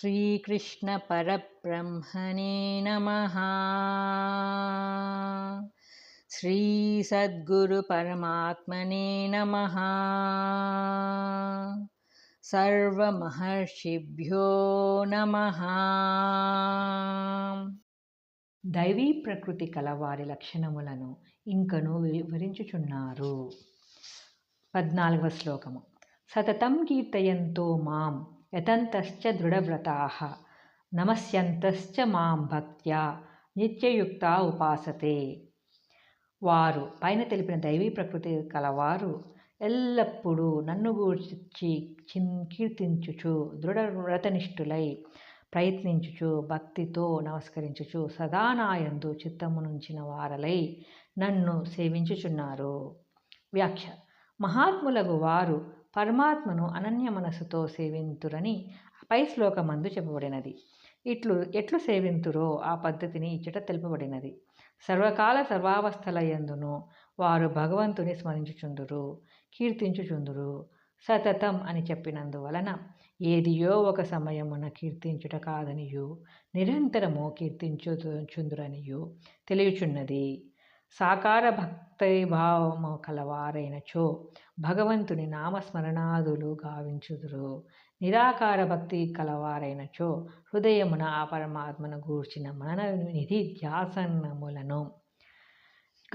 श्रीकृष्णपरब्रह्मणे नमः श्रीसद्गुरुपरमात्मने नमः సర్వమహర్షిభ్యో నమ దైవీ ప్రకృతి కలవారి లక్షణములను ఇంకను వివరించుచున్నారు పద్నాలుగవ శ్లోకము సతతం కీర్తయంతో మాం యతంతశ్చ దృఢవ్రతా నమస్యంతశ్చ మాం భక్త్యా నిత్యయుక్త ఉపాసతే. వారు పైన తెలిపిన దైవీ ప్రకృతి కలవారు ఎల్లప్పుడూ నన్ను గూర్చి చిన్ కీర్తించుచు దృఢవ్రతనిష్ఠులై ప్రయత్నించుచు భక్తితో నమస్కరించుచు సదానాయందు చిత్తమునుంచిన వారలై నన్ను సేవించుచున్నారు. వ్యాఖ్య మహాత్ములకు వారు పరమాత్మను అనన్య మనసుతో సేవింతురని పై శ్లోకమందు చెప్పబడినది. ఇట్లు ఎట్లు సేవింతురో ఆ పద్ధతిని ఇచ్చట తెలుపబడినది. సర్వకాల సర్వావస్థలయందును వారు భగవంతుని స్మరించుచుందురు కీర్తించుచుందురు సతతం అని చెప్పినందువలన ఏదియో ఒక సమయమున కీర్తించుట కాదనియు నిరంతరము కీర్తించుచుందురనియు తెలియచున్నది. సాకార భక్తైభావము కలవారైనచో భగవంతుని నామస్మరణాదులు గావించుదురు. నిరాకార భక్తి కలవారైనచో హృదయమున ఆ పరమాత్మను గూర్చిన మనన నిధి ధ్యాసనములను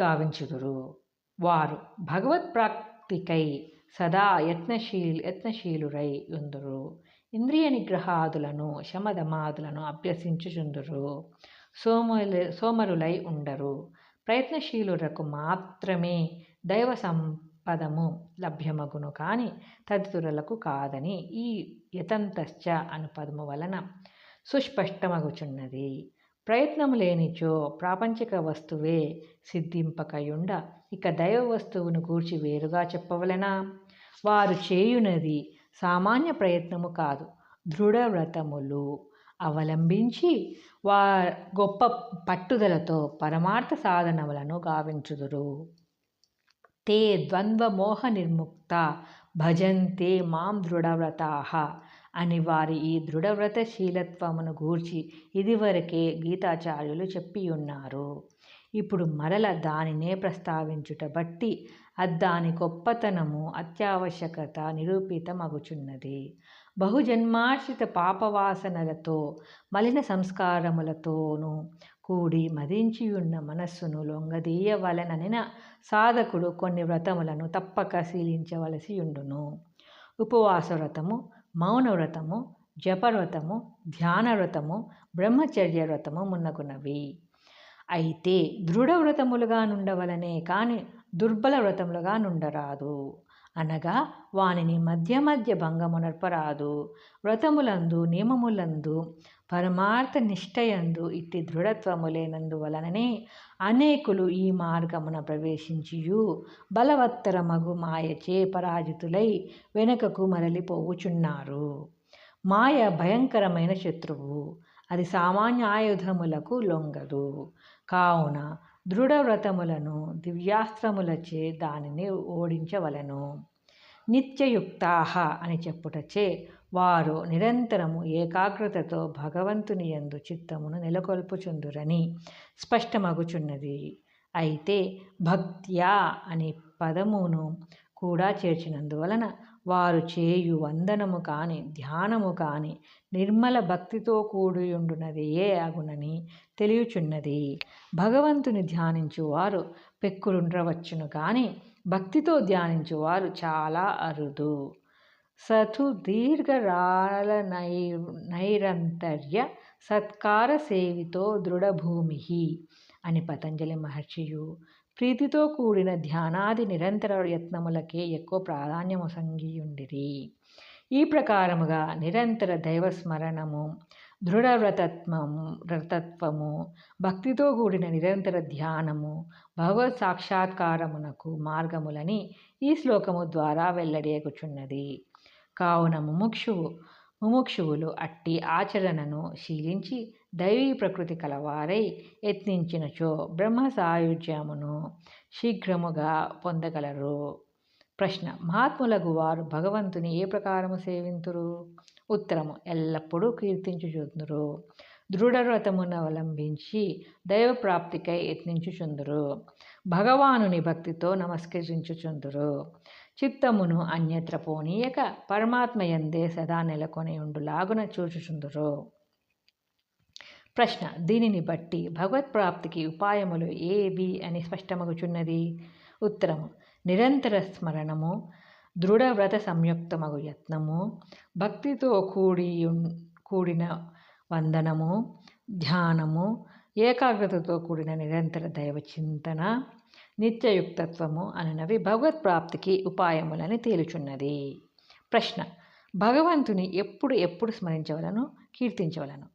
గావించుదురు. వారు భగవత్ ప్రాప్తికై సదా యత్నశీల్ యత్నశీలురై ఉందురు ఇంద్రియ నిగ్రహాదులను శమదమాదులను అభ్యసించుచుందురు. సోములై సోమరులై ఉండరు. ప్రయత్నశీలులకు మాత్రమే దైవ సంపదము లభ్యమగును కానీ తదితరులకు కాదని ఈ యతంతశ్చ అను పదము వలన సుస్పష్టమగుచున్నది. ప్రయత్నము లేనిచో ప్రాపంచిక వస్తువే సిద్ధింపకయుండ ఇక దైవ వస్తువును గూర్చి వేరుగా చెప్పవలనా? వారు చేయునది సామాన్య ప్రయత్నము కాదు దృఢవ్రతములు. అవలంబించి వా గొప్ప పట్టుదలతో పరమార్థ సాధనములను గావించుదురు. తే ద్వంద్వమోహ నిర్ముక్త భజంతే మాం దృఢవ్రతా అని వారి ఈ దృఢవ్రతశీలత్వమును గూర్చి ఇదివరకే గీతాచార్యులు చెప్పియున్నారు. ఇప్పుడు మరల దానినే ప్రస్తావించుట బట్టి అద్దాని గొప్పతనము అత్యావశ్యకత నిరూపితమగుచున్నది. బహుజన్మార్షిత పాపవాసనలతో మలిన సంస్కారములతోనూ కూడి మదించియున్న మనస్సును లొంగదీయవలననిన సాధకుడు కొన్ని వ్రతములను తప్పక శీలించవలసి ఉండును ఉపవాస వ్రతము మౌన వ్రతము జపవ్రతము ధ్యాన వ్రతము బ్రహ్మచర్య వ్రతము మున్నగునవి. అయితే దృఢ వ్రతములుగా నుండవలనే కానీ దుర్బల వ్రతములుగా నుండరాదు. అనగా వానిని మధ్య మధ్య భంగమునర్పరాదు. వ్రతములందు నియమములందు పరమార్థ నిష్టయందు ఇట్టి దృఢత్వము లేనందు వలననే అనేకులు ఈ మార్గమున ప్రవేశించియు బలవత్తరమగు మాయచే పరాజితులై వెనుకకు మరలిపోవుచున్నారు. మాయ భయంకరమైన శత్రువు. అది సామాన్య ఆయుధములకు లొంగదు. కావున దృఢవ్రతములను దివ్యాస్త్రములచే దానిని ఓడించవలను. నిత్యయుక్తాహ అని చెప్పుటచే వారు నిరంతరము ఏకాగ్రతతో భగవంతుని యందు చిత్తమును నెలకొల్పుచుందురని స్పష్టమగుచున్నది. అయితే భక్త్యా అనే పదమును కూడా చేర్చినందువలన వారు చేయు వందనము కాని ధ్యానము కాని నిర్మల భక్తితో కూడియుండునదియే అగునని తెలియచున్నది. భగవంతుని ధ్యానించువారు పెక్కులుండవచ్చును కానీ భక్తితో ధ్యానించువారు చాలా అరుదు. సతు దీర్ఘరాల నై నైరంతర్య సత్కార సేవితో దృఢభూమి అని పతంజలి మహర్షియు ప్రీతితో కూడిన ధ్యానాది నిరంతర యత్నములకే ఎక్కువ ప్రాధాన్యము సంగియుండిరి ఈ ప్రకారముగా నిరంతర దైవస్మరణము దృఢ వ్రతత్వము వ్రతత్వము భక్తితో కూడిన నిరంతర ధ్యానము భగవత్ సాక్షాత్కారమునకు మార్గములని ఈ శ్లోకము ద్వారా వెల్లడేగుచున్నది కావున ముముక్షువు ముముక్షువులు అట్టి ఆచరణను శీలించి దైవీ ప్రకృతి కలవారై యత్నించినచో బ్రహ్మ సాయుధ్యమును శీఘ్రముగా పొందగలరు. ప్రశ్న మహాత్ములకు వారు భగవంతుని ఏ ప్రకారము సేవింతురు? ఉత్తరము ఎల్లప్పుడూ కీర్తించుచుందురు. దృఢవ్రతమును అవలంబించి దైవప్రాప్తికై యత్నించుచుందురు. భగవానుని భక్తితో నమస్కరించుచుందురు. చిత్తమును అన్యత్ర పోనీయక పరమాత్మయందే సదా నెలకొని ఉండులాగున చూచుచుందురు. ప్రశ్న దీనిని బట్టి భగవత్ప్రాప్తికి ఉపాయములు ఏవి అని స్పష్టమగుచున్నది? ఉత్తరము నిరంతర స్మరణము దృఢవ్రత సంయుక్తమగు యత్నము భక్తితో కూడి కూడిన వందనము ధ్యానము ఏకాగ్రతతో కూడిన నిరంతర దైవ చింతన నిత్యయుక్తత్వము అననవి భగవత్ప్రాప్తికి ఉపాయములని తేలుచున్నది. ప్రశ్న భగవంతుని ఎప్పుడు ఎప్పుడు స్మరించవలను కీర్తించవలను?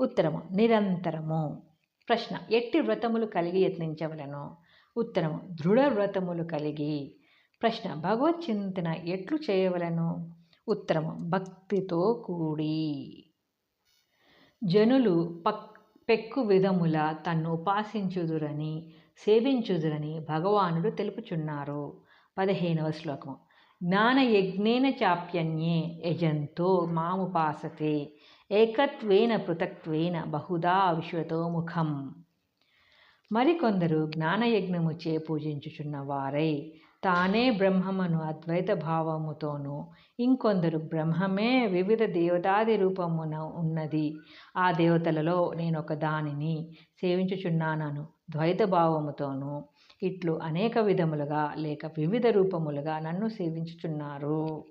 ఉత్తరము నిరంతరము. ప్రశ్న ఎట్టి వ్రతములు కలిగి యత్నించవలను? ఉత్తరము దృఢ వ్రతములు కలిగి. ప్రశ్న భగవత్ చింతన ఎట్లు చేయవలను? ఉత్తరము భక్తితో కూడి. జనులు పక్ పెక్కు విధముల తన్ను ఉపాసించుదురని సేవించుదురని భగవానుడు తెలుపుచున్నారు. పదిహేనవ శ్లోకం జ్ఞానయజ్ఞేన చాప్యన్యే యజంతో మాముపాసతే ఏకత్వేన పృథక్త్వేన బహుదా విశ్వతో ముఖం. మరికొందరు జ్ఞానయజ్ఞముచే పూజించుచున్న వారై తానే బ్రహ్మమును అద్వైత భావముతోనూ ఇంకొందరు బ్రహ్మమే వివిధ దేవతాది రూపమున ఉన్నది. ఆ దేవతలలో నేను ఒక దానిని సేవించుచున్నానను. ద్వైత భావముతోనూ ఇట్లు అనేక విధములుగా లేక వివిధ రూపములుగా నన్ను సేవించుచున్నారు.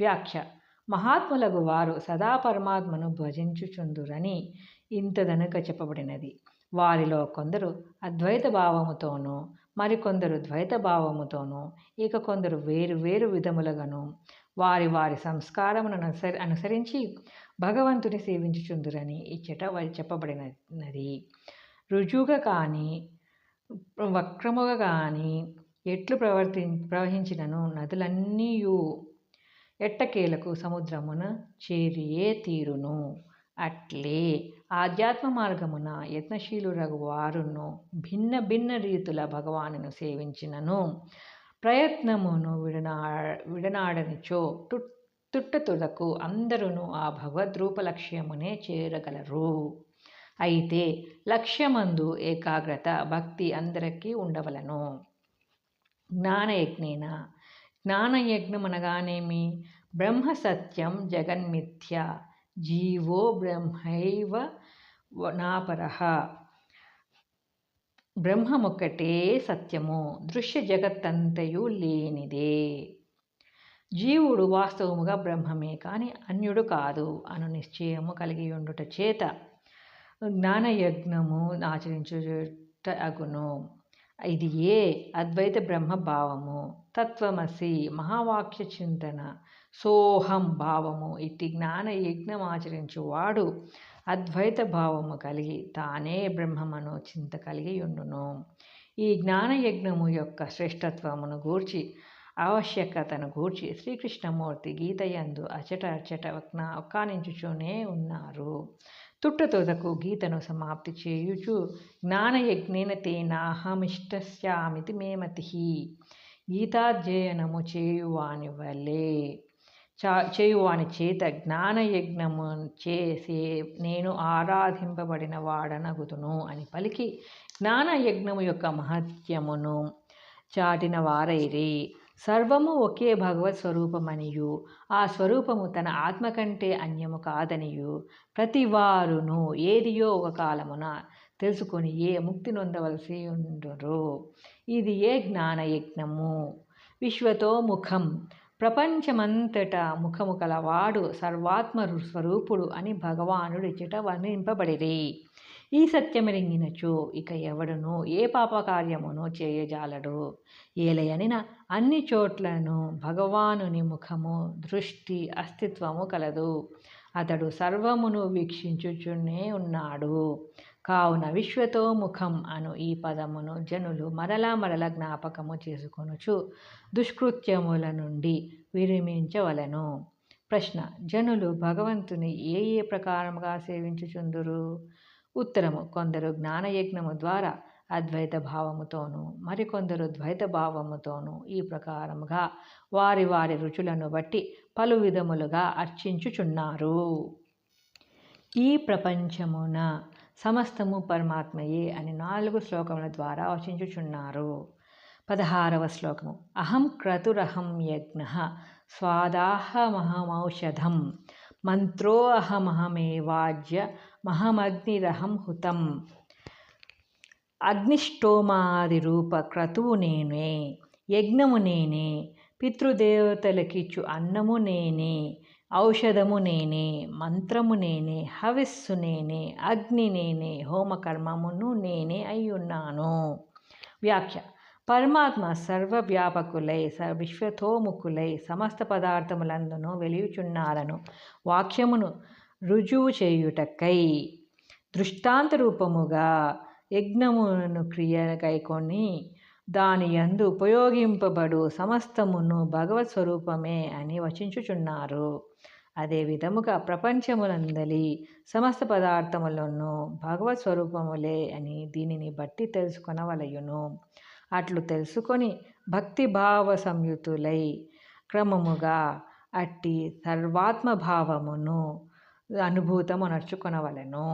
వ్యాఖ్య. మహాత్ములకు వారు సదా పరమాత్మను భజించుచుందురని ఇంతదనక చెప్పబడినది. వారిలో కొందరు అద్వైత భావముతోనూ మరికొందరు ద్వైత భావముతోనూ ఇక కొందరు వేరు వేరు విధములుగాను వారి వారి సంస్కారమును అనుసరి అనుసరించి భగవంతుని సేవించుచుందురని ఇచ్చట చెప్పబడినది. రుజువుగా కానీ వక్రముగా కానీ ఎట్లు ప్రవర్తి ప్రవహించినను నదులన్నీయు ఎట్టకేలకు సముద్రమున చేరియే తీరును. అట్లే ఆధ్యాత్మ మార్గమున యత్నశీలురగు వారును భిన్న భిన్న రీతుల భగవానును సేవించినను. ప్రయత్నమును విడనా విడనాడనిచో టు తుట్టతులకు అందరూ ఆ భగవద్రూప లక్ష్యమునే చేరగలరు. అయితే లక్ష్యమందు ఏకాగ్రత భక్తి అందరికీ ఉండవలను. జ్ఞానయజ్ఞేన జ్ఞానయజ్ఞం అనగానేమి బ్రహ్మ సత్యం జగన్మిథ్య జీవో బ్రహ్మైవ నాపరహ బ్రహ్మమొక్కటే సత్యము దృశ్య జగత్తంతయు లేనిదే. జీవుడు వాస్తవముగా బ్రహ్మమే కానీ అన్యుడు కాదు అను నిశ్చయము కలిగి ఉండుట చేత జ్ఞానయజ్ఞము ఆచరించుట అగును. ఇది ఏ అద్వైత బ్రహ్మ భావము తత్వమసి మహావాక్య చింతన సోహం భావము ఇట్టి జ్ఞాన యజ్ఞం ఆచరించువాడు. అద్వైత భావము కలిగి తానే బ్రహ్మమును చింత కలిగి ఉండును. ఈ జ్ఞానయజ్ఞము యొక్క శ్రేష్టత్వమును గూర్చి ఆవశ్యకతను గూర్చి శ్రీకృష్ణమూర్తి గీతయందు అచట అచట ఒక్కానించుచూనే ఉన్నారు. తుట్టతుదకు గీతను సమాప్తి చేయుచు జ్ఞానయజ్ఞేన తేనాహమిష్టస్యామితి మేమతి గీతాధ్యయనము చేయువాని వలే చా చేయువాని చేత జ్ఞానయజ్ఞము చేసే నేను ఆరాధింపబడిన వాడనగుదును అని పలికి జ్ఞానయజ్ఞము యొక్క మహత్యమును చాటిన వారైరి. సర్వము ఒకే భగవత్ స్వరూపమనియు. ఆ స్వరూపము తన ఆత్మ కంటే అన్యము కాదనియు. ప్రతివారును ఏదియో ఒక కాలమున తెలుసుకొని ఏ ముక్తి నొందవలసి ఉండురు ఇది ఏ జ్ఞానయజ్ఞము? విశ్వతో ముఖం ప్రపంచమంతటా ముఖము కలవాడు సర్వాత్మ స్వరూపుడు అని భగవానుడు ఇచ్చట వర్ణింపబడిరి. ఈ సత్యమెరింగినచో ఇక ఎవడును ఏ పాపకార్యమును చేయజాలడు. ఏలయనిన అన్ని చోట్లను భగవానుని ముఖము దృష్టి అస్తిత్వము కలదు. అతడు సర్వమును వీక్షించుచునే ఉన్నాడు. కావున విశ్వతో ముఖం అను ఈ పదమును జనులు మరలా మరల జ్ఞాపకము చేసుకొనుచు దుష్కృత్యముల నుండి విరమించవలను. ప్రశ్న జనులు భగవంతుని ఏ ఏ ప్రకారముగా సేవించుచుందురు? ఉత్తరము కొందరు జ్ఞానయజ్ఞము ద్వారా అద్వైత భావముతోనూ మరికొందరు ద్వైత భావముతోనూ ఈ ప్రకారముగా వారి వారి రుచులను బట్టి పలు విధములుగా అర్చించుచున్నారు. ఈ ప్రపంచమున సమస్తము పరమాత్మయే అని నాలుగు శ్లోకముల ద్వారా వచించుచున్నారు. పదహారవ శ్లోకము. అహం క్రతురహం యజ్ఞ స్వాదాహమహమౌషధం మంత్రో అహమహమేవాజ్య మహమగ్నిరహం హుతం అగ్నిష్టోమాది రూప క్రతువు నేనే యజ్ఞము నేనే పితృదేవతలకిచ్చు అన్నము నేనే ఔషధము నేనే మంత్రము నేనే హవిస్సు నేనే అగ్ని నేనే హోమకర్మమును నేనే అయ్యున్నాను. వ్యాఖ్య. పరమాత్మ సర్వవ్యాపకులై స విశ్వతోముఖులై సమస్త పదార్థములందును వెలియుచున్నారను. వాక్యమును రుజువు చేయుటకై దృష్టాంత రూపముగా యజ్ఞమును క్రియ కైకొని దాని యందు ఉపయోగింపబడు సమస్తమును భగవత్ స్వరూపమే అని వచించుచున్నారు. అదే విధముగా ప్రపంచములందలి సమస్త పదార్థములను భగవత్ స్వరూపములే అని దీనిని బట్టి తెలుసుకొనవలయును. అట్లు తెలుసుకొని భక్తిభావ సంయుతులై క్రమముగా అట్టి సర్వాత్మభావమును అనుభూతము నడుచుకొనవలెను.